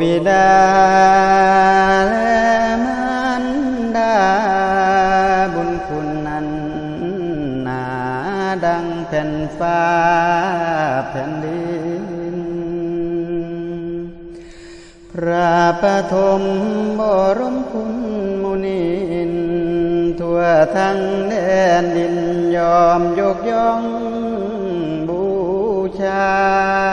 บิดาและมารดา บุญคุณนั้นหนาดังแผ่นฟ้าแผ่นดิน พระปฐมบรมคุณมุนินทั่วทั้งแดนดินยอมยกย่องบูชา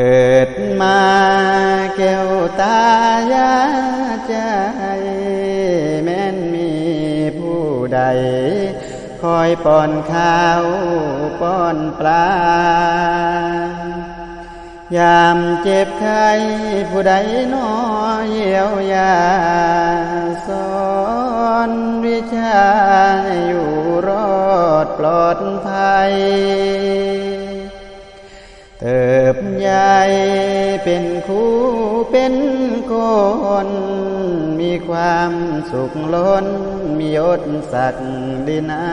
เกิดมาแก้วตายาใจ แม้นมีผู้ใด คอยป้อนข้าวป้อนปลายามเจ็บไข้ผู้ใดหนอเยียวยา สอนวิชาอยู่รอดปลอดภัย ใหญ่เป็นครูเป็นคนมีความสุขล้น มียศศักดินา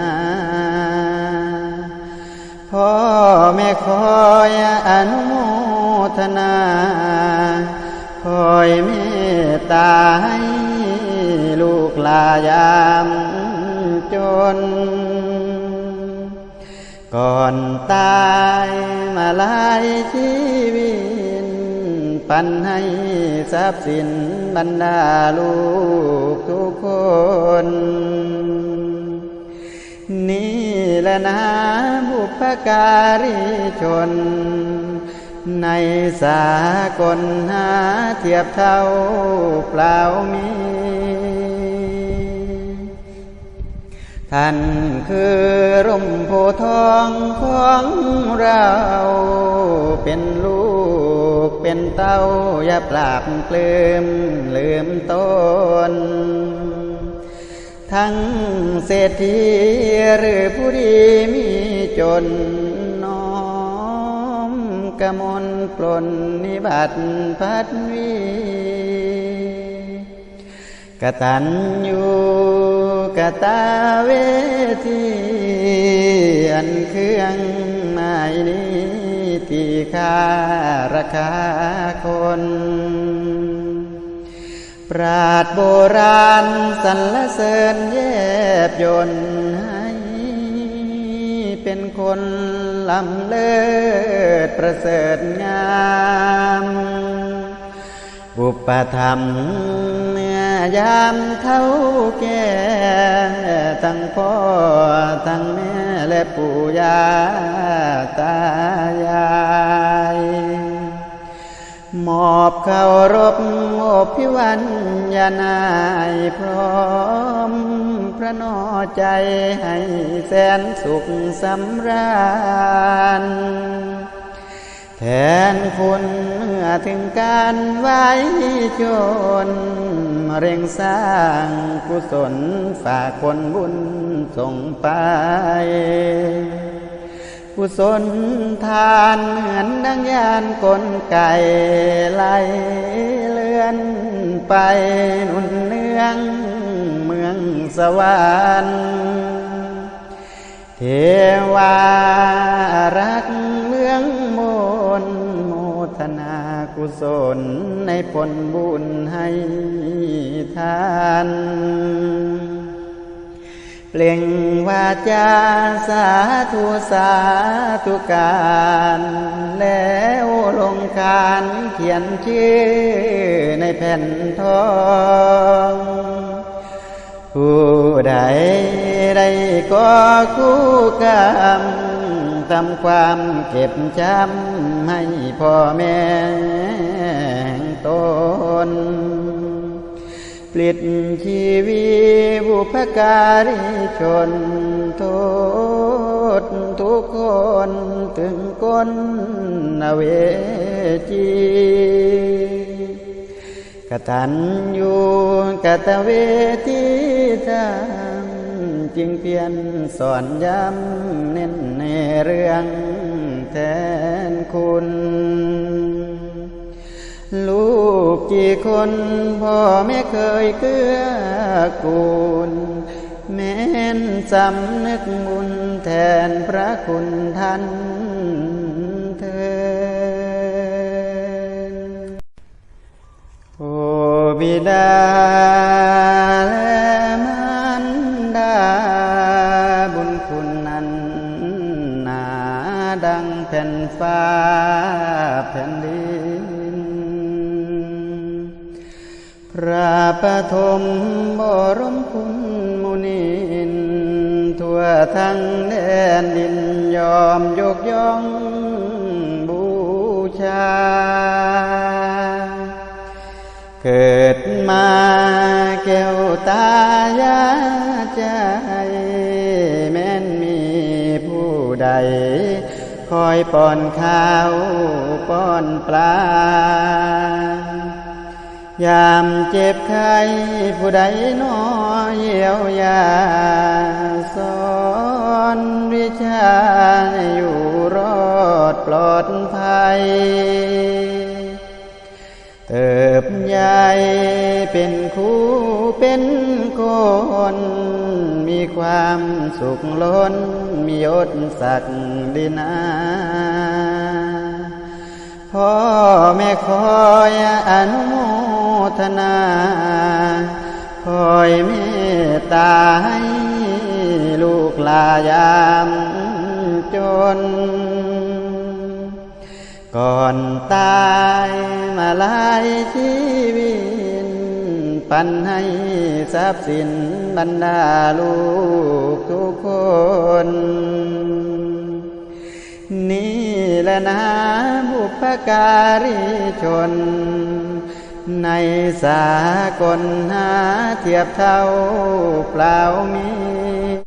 พ่อแม่คอยอนุโมทนา คอยเมตตาให้ลูกลายามจน ก่อนตาย มาลายชีวิตปันให้ทรัพย์สินบรรดาลูกทุกคน นี่แหละนะบุพการีชน ในสากลหาเทียบเท่าเปล่ามี ท่านคือร่มโพทองของเรา เป็นลูกเป็นเต้าอย่าปราบเปลืมลืมตน ทั้งเศรษฐีหรือผู้ดีมีจนน้อมกระมลปลนนิบัติพัดวีกระตัญญู กตาเวทีอันเครื่องหมายนี้ที่ค่าราคาคน ปราดโบราณสรรเสริญแยบยนให้เป็นคนลำเลิศประเสริฐงาม บุปธรรมเมื่ อยามเท่าแก่ทั้งพ่อทั้งแม่และปู่ย่าตายายมอบเคารพอบพิวันยานายพร้อม พระนอใจให้แสนสุขสำราญ นคุณเมื่อถึงการไว้ชนเร่งสร้างกุศลฝากคนบุญส่งไปกุศลทานเหมือนดังยานกลไก่ไหลเลื่อนไปนุ่นเนืองเมืองสวรรค์เทวา ศลในผลบุญให้ทานเปล่งวาจาสาธุสาธุการแล้วลงการเขียนชื่อในแผ่นทองผู้ใดได้ก็คู่กรรมทำความเก็บจำให้พ่อแม่ ปลิดชีวีบุพการีชนโทษทุกคนถึงก้นเวจีกตัญญูกตเวทีธรรมจึงเพียรสอนย้ำเน้นในเรื่องแทนคุณลู กกี่คนพ่อไม่เคยเกื้อกูล แม้นสำนึกบุญแทนพระคุณท่านเธอโอบิดาและมันดา บุญคุณนั้นหนาดังแผ่นฟ้าแผ่นดิน พระปฐมบรมคุณมุนิน ทั่วทั้งแดนดินยอมยกย่องบูชา เกิดมาแก้วตายาใจ แม้นมีผู้ใด คอยป้อนข้าวป้อนปลา ยามเจ็บไข้ผู้ใดหนอเยียวยาสอนวิชาอยู่รอดปลอดภัย เติบใหญ่เป็นครูเป็นคนมีความสุขล้นมียศศักดินาพ่อแม่คอยอนุโม ทนา คอยเมตตาให้ลูกลายามจน ก่อนตายมาลายชีวิตปันให้ทรัพย์สินบรรดาลูกทุกคน นี่แหละนะบุพการีชน ในสากลหาเทียบเท่าเปล่ามี